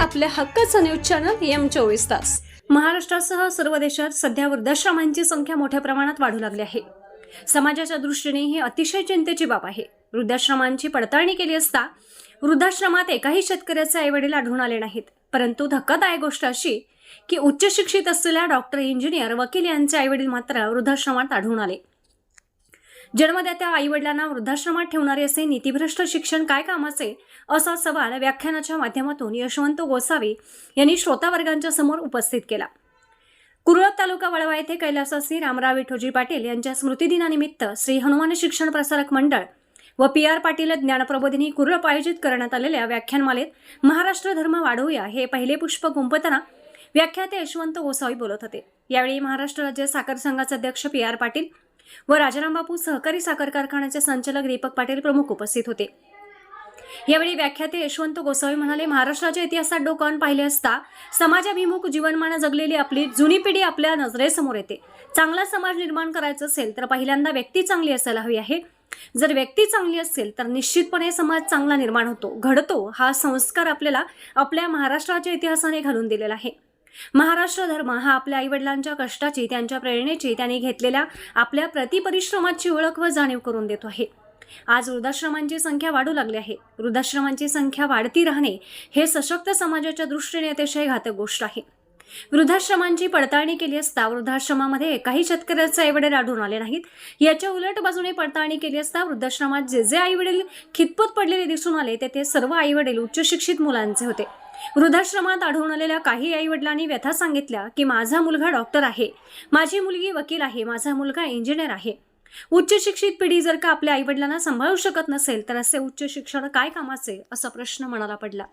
आपल्या हक्काचं news channel M चोवीस तास. महाराष्ट्रासह सर्व देशात सध्या वृद्धाश्रमांची संख्या मोठ्या प्रमाणात वाढू लागली आहे. समाजाच्या दृष्टीने ही अतिशय चिंतेची बाब आहे. वृद्धाश्रमांची पडताळणी केली असता वृद्धाश्रमात एकाही शेतकऱ्याचे आईवडील आढळून आले नाहीत. परंतु धक्कादायक गोष्ट अशी की उच्च शिक्षित असलेल्या डॉक्टर इंजिनियर वकील यांचे आईवडील मात्र वृद्धाश्रमात आढळून आले. जन्मदात्या आईवडिलांना वृद्धाश्रमात ठेवणारे असे नीतिभ्रष्ट शिक्षण काय कामाचे? असा सवाल व्याख्यानाच्या माध्यमातून यशवंत गोसावी यांनी श्रोतावर्गांच्या समोर उपस्थित केला. कुरळप तालुका वळवा येथे कैलासवासी रामराव विठोजी पाटील यांच्या स्मृतिदिनानिमित्त श्री हनुमान शिक्षण प्रसारक मंडळ व पी आर पाटील ज्ञानप्रबोधिनी कुरळप आयोजित करण्यात आलेल्या व्याख्यानमालेत महाराष्ट्र धर्म वाढवूया हे पहिले पुष्प गुंपताना व्याख्याते यशवंत गोसावी बोलत होते. यावेळी महाराष्ट्र राज्य साखर संघाचे अध्यक्ष पी आर पाटील व राजाराम बापू सहकारी साखर कारखान्याचे संचालक दीपक पाटील प्रमुख उपस्थित होते. यावेळी व्याख्याते यशवंत गोसावी म्हणाले महाराष्ट्राच्या इतिहासात डोकावून पाहिले असता समाजाभिमुख जीवनमान जगलेली आपली जुनी पिढी आपल्या नजरेसमोर येते. चांगला समाज निर्माण करायचा असेल तर पहिल्यांदा व्यक्ती चांगली असायला हवी आहे. जर व्यक्ती चांगली असेल तर निश्चितपणे समाज चांगला निर्माण होतो घडतो हा संस्कार आपल्याला आपल्या महाराष्ट्राच्या इतिहासाने घालून दिलेला आहे. महाराष्ट्र धर्म हा आपल्या आईवडिलांच्या कष्टाची त्यांच्या प्रेरणेची त्यांनी घेतलेल्या आपल्या प्रतिपरिश्रमाची ओळख व जाणीव करून देतो आहे. आज वृद्धाश्रमांची संख्या वाढू लागली आहे. वृद्धाश्रमांची संख्या वाढती राहणे हे सशक्त समाजाच्या दृष्टीने अतिशय घातक गोष्ट आहे. वृद्धाश्रमांची पडताळणी केली असता वृद्धाश्रमामध्ये एकाही शेतकऱ्याचे आईवडील आढळून आले नाहीत. याच्या उलट बाजूने पडताळणी केली असता वृद्धाश्रमात जे जे आईवडील खितपत पडलेले दिसून आले ते ते सर्व आईवडील उच्च शिक्षित मुलांचे होते. वृद्धाश्रमात आढळून आलेल्या काही आईवडिलांनी व्यथा सांगितल्या की माझा मुलगा डॉक्टर आहे. माझी मुलगी वकील आहे. माझा मुलगा इंजिनियर आहे. उच्च शिक्षित पिढी जर का आपल्या आईवडिलांना सांभाळू शकत नसेल तर असे उच्च शिक्षण काय कामाचे? असा प्रश्न मनाला पडला.